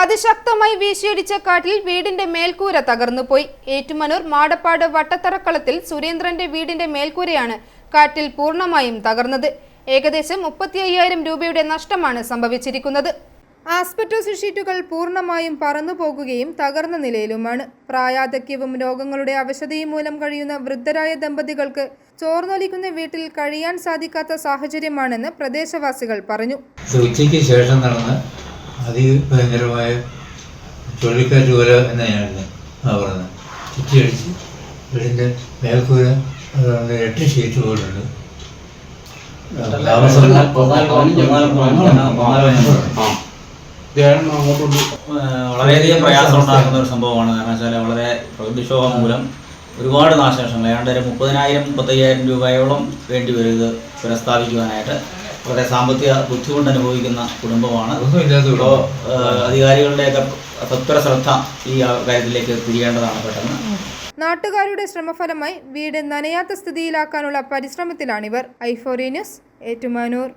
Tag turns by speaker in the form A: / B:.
A: അതിശക്തമായി വീശിയടിച്ച കാറ്റിൽ വീടിന്റെ മേൽക്കൂര തകർന്നുപോയി. ഏറ്റുമനൂർ മാടപ്പാട് വട്ടത്തറക്കളത്തിൽ സുരേന്ദ്രന്റെ വീടിന്റെ മേൽക്കൂരയാണ് കാറ്റിൽ പൂർണമായും തകർന്നത്. ഏകദേശം മുപ്പത്തി അയ്യായിരം രൂപയുടെ നഷ്ടമാണ് സംഭവിച്ചിരിക്കുന്നത്. ആസ്പെറ്റോസ് ഷീറ്റുകൾ പൂർണമായും പറന്നു പോകുകയും തകർന്ന നിലയിലുമാണ്. പ്രായാധക്യവും രോഗങ്ങളുടെ അവശതയും മൂലം കഴിയുന്ന വൃദ്ധരായ ദമ്പതികൾക്ക് ചോർന്നൊലിക്കുന്ന വീട്ടിൽ കഴിയാൻ സാധിക്കാത്ത സാഹചര്യമാണെന്ന് പ്രദേശവാസികൾ പറഞ്ഞു.
B: ഉച്ചയ്ക്ക് ശേഷം നടന്ന അതിഭയങ്കരമായ ചുഴലിക്കാറ്റ് പോലെ എന്നായിരുന്നു ആ പറഞ്ഞത്. ചുറ്റിയടിച്ച് വീടിന്റെ മേൽക്കൂര എട്ട് ഷീറ്റ് പോയിട്ടുണ്ട്.
C: വളരെയധികം പ്രയാസം ഉണ്ടാക്കുന്ന ഒരു സംഭവമാണ്. കാരണം വെച്ചാൽ വളരെ പ്രകൃതിക്ഷോഭം മൂലം ഒരുപാട് നാശനഷ്ടങ്ങൾ. ഏതാണ്ട് ഒരു മുപ്പതിനായിരം മുപ്പത്തയ്യായിരം രൂപയോളം വേണ്ടി വരും ഇത് പുനഃസ്ഥാപിക്കുവാനായിട്ട്. വളരെ സാമ്പത്തിക ബുദ്ധിമുട്ട് അനുഭവിക്കുന്ന കുടുംബമാണ്. ഇപ്പോൾ അധികാരികളുടെയൊക്കെ തത്പര ശ്രദ്ധ ഈ കാര്യത്തിലേക്ക് തിരിയേണ്ടതാണ് പെട്ടെന്ന്.
A: നാട്ടുകാരുടെ ശ്രമഫലമായി വീട് നനയാത്ത സ്ഥിതിയിലാക്കാനുള്ള പരിശ്രമത്തിലാണിവർ. ഐഫോറി ന്യൂസ് ഏറ്റുമാനൂർ.